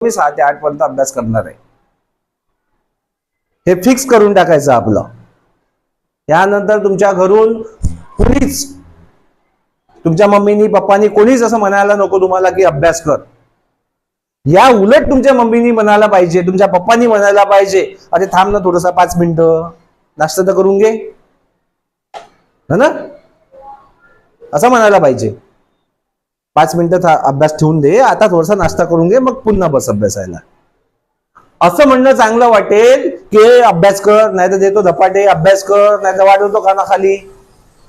मी सहा ते आठ पर्यंत अभ्यास करणार आहे. हे फिक्स करून टाकायचं आपलं. यानंतर तुमच्या घरून कुणीच तुमच्या मम्मीनी पप्पानी कोणीच असं म्हणायला नको तुम्हाला की अभ्यास कर. या उलट तुमच्या मम्मीनी म्हणायला पाहिजे तुमच्या पप्पानी म्हणायला पाहिजे. अरे थांब ना थोडस पाच मिनिटं. नाश्ता तर करून घे. ना? असं म्हणायला पाहिजे. पाच मिनिटं अभ्यास ठेवून दे आता थोडासा नाश्ता करून घे मग पुन्हा बस अभ्यासायला. असं म्हणणं चांगलं वाटेल की अभ्यास कर नाही तर देतो धपाटे अभ्यास कर नाही तर वाढवतो खाली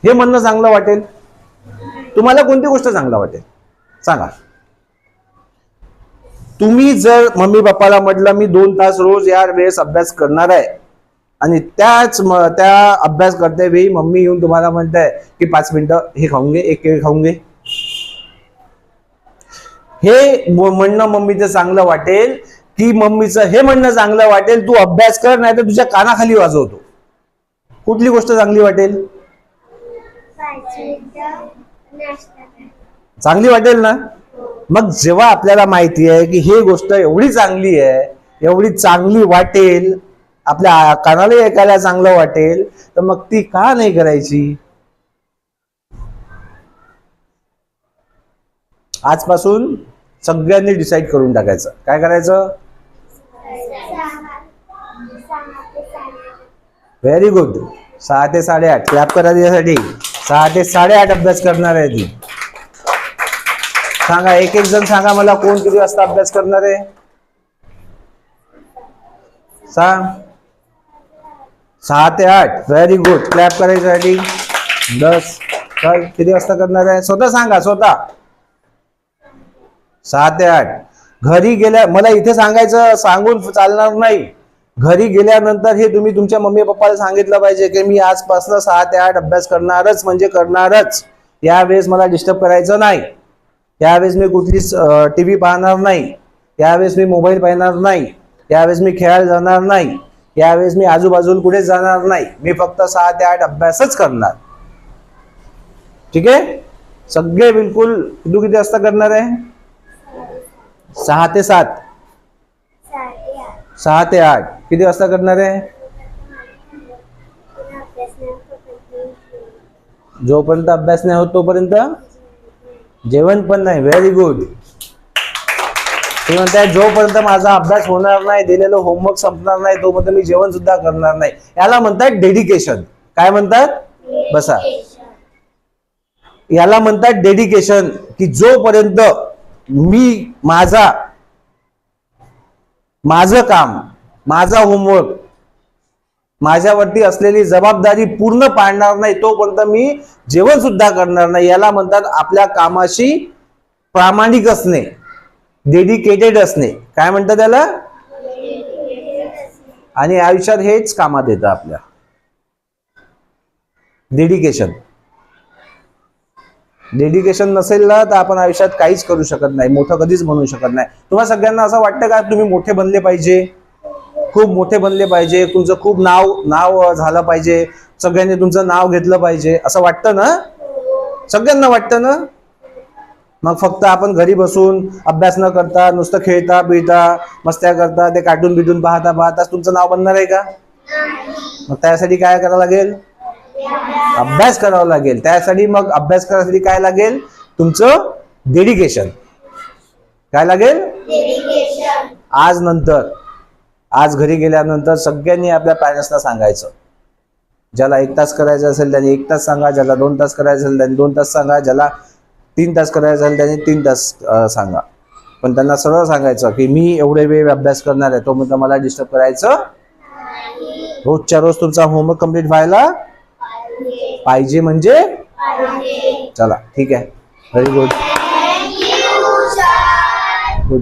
हे म्हणणं चांगलं वाटेल. तुम्हाला कोणती गोष्ट चांगलं वाटेल? सांगा. तुम्ही जर मम्मी पप्पाला म्हटलं मी दोन तास रोज या वेळेस अभ्यास करणार आहे. आणि त्याच त्या अभ्यास करते वेळी मम्मी येऊन तुम्हाला म्हणताय की पाच मिनिटं हे खाऊन घे एक केळी खाऊन घे. हे म्हणणं मम्मीचं चांगलं वाटेल की मम्मीचं हे म्हणणं चांगलं वाटेल तू अभ्यास कर नाही तर तुझ्या कानाखाली वाजवतो. कुठली गोष्ट चांगली वाटेल? चांगली वाटेल ना? मग जेव्हा आपल्याला माहिती आहे की ही गोष्ट एवढी चांगली आहे एवढी चांगली वाटेल आपल्या कानाला ऐकायला चांगलं वाटेल तर मग ती का नाही करायची? आजपासून सगळ्यांनी डिसाईड करून टाकायचं. काय करायचं? व्हेरी गुड सहा ते साडेआठ. क्लॅप करा त्यासाठी. सहा ते साडेआठ अभ्यास करणार आहे ती. सांगा एक एक जण सांगा मला कोण किती वाजता अभ्यास करणार आहे? सांग. सहा ते आठ. व्हेरी गुड क्लॅप करायच्यासाठी दस चल किती वाजता करणार आहे? स्वतः सांगा स्वतः. सहा ते आठ. घरी गेल्या मला इथे सांगायचं सांगून चालणार नाही. घरी गेल्यानंतर हे तुम्ही तुमच्या मम्मी पप्पाला सांगितलं पाहिजे की मी आजपासून सहा ते आठ अभ्यास करणारच म्हणजे करणारच. यावेळेस मला डिस्टर्ब करायचं नाही. यावेळेस मी कुठलीच टी व्ही पाहणार नाही. यावेळेस मी मोबाईल पाहणार नाही. यावेळेस मी खेळायला जाणार नाही. यावेळेस मी आजूबाजूला कुठेच जाणार नाही. मी फक्त सहा ते आठ अभ्यासच करणार. ठीक आहे? सगळे बिलकुल तू किती वाजता करणार आहे? सहा ते सात. सहा ते आठ. किती वाजता करणार आहे? जोपर्यंत अभ्यास नाही होत तोपर्यंत? जेवण पण नाही. व्हेरी गुड ते म्हणताय जोपर्यंत माझा अभ्यास होणार नाही दिलेलं होमवर्क संपणार नाही तोपर्यंत मी जेवण सुद्धा करणार नाही. याला म्हणतात डेडिकेशन काय म्हणतात? बसा. याला म्हणतात डेडिकेशन की जोपर्यंत मी माझा माझं काम माझा होमवर्क माझ्यावरती असलेली जबाबदारी पूर्ण पाळणार नाही तोपर्यंत मी जेवण सुद्धा करणार नाही. याला म्हणतात आपल्या कामाशी प्रामाणिक असणे डेडिकेटेड असणे. काय म्हणतात त्याला? आणि आयुष्यात हेच कामात येतं आपल्या. डेडिकेशन डेडिकेशन नसेल ना तर आपण आयुष्यात काहीच करू शकत नाही. मोठं कधीच बनवू शकत नाही. तुम्हाला सगळ्यांना असं वाटतं का तुम्ही मोठे बनले पाहिजे? खूप मोठे बनले पाहिजे. तुमचं खूप नाव नाव झालं पाहिजे. सगळ्यांनी तुमचं नाव घेतलं पाहिजे. असं वाटतं ना? सगळ्यांना वाटतं ना? मग फक्त आपण घरी बसून अभ्यास न करता नुसतं खेळता पिळता मस्त्या करता ते कार्टून बिटून पाहता पाहताच तुमचं नाव बनणार आहे का? मग त्यासाठी काय करावं लागेल? अभ्यास करावा लागेल. त्यासाठी मग अभ्यास करायसाठी काय लागेल? तुमचं डेडिकेशन काय लागेल? आज नंतर. आज घरी गेल्यानंतर सगळ्यांनी आपल्या पॅरेंट्सना सांगायचं. ज्याला एक तास करायचं असेल त्याने एक तास सांगा ज्याला दोन तास करायचं असेल त्याने दोन तास सांगा ज्याला तीन तास करायचं असेल त्याने तीन तास सांगा. पण त्यांना सरळ सांगायचं की मी एवढे वेळ अभ्यास करणार आहे तो म्हणजे मला डिस्टर्ब करायचं रोजच्या रोज तुमचा होमवर्क कंप्लीट व्हायला पाहिजे म्हणजे चला ठीक आहे. Very good good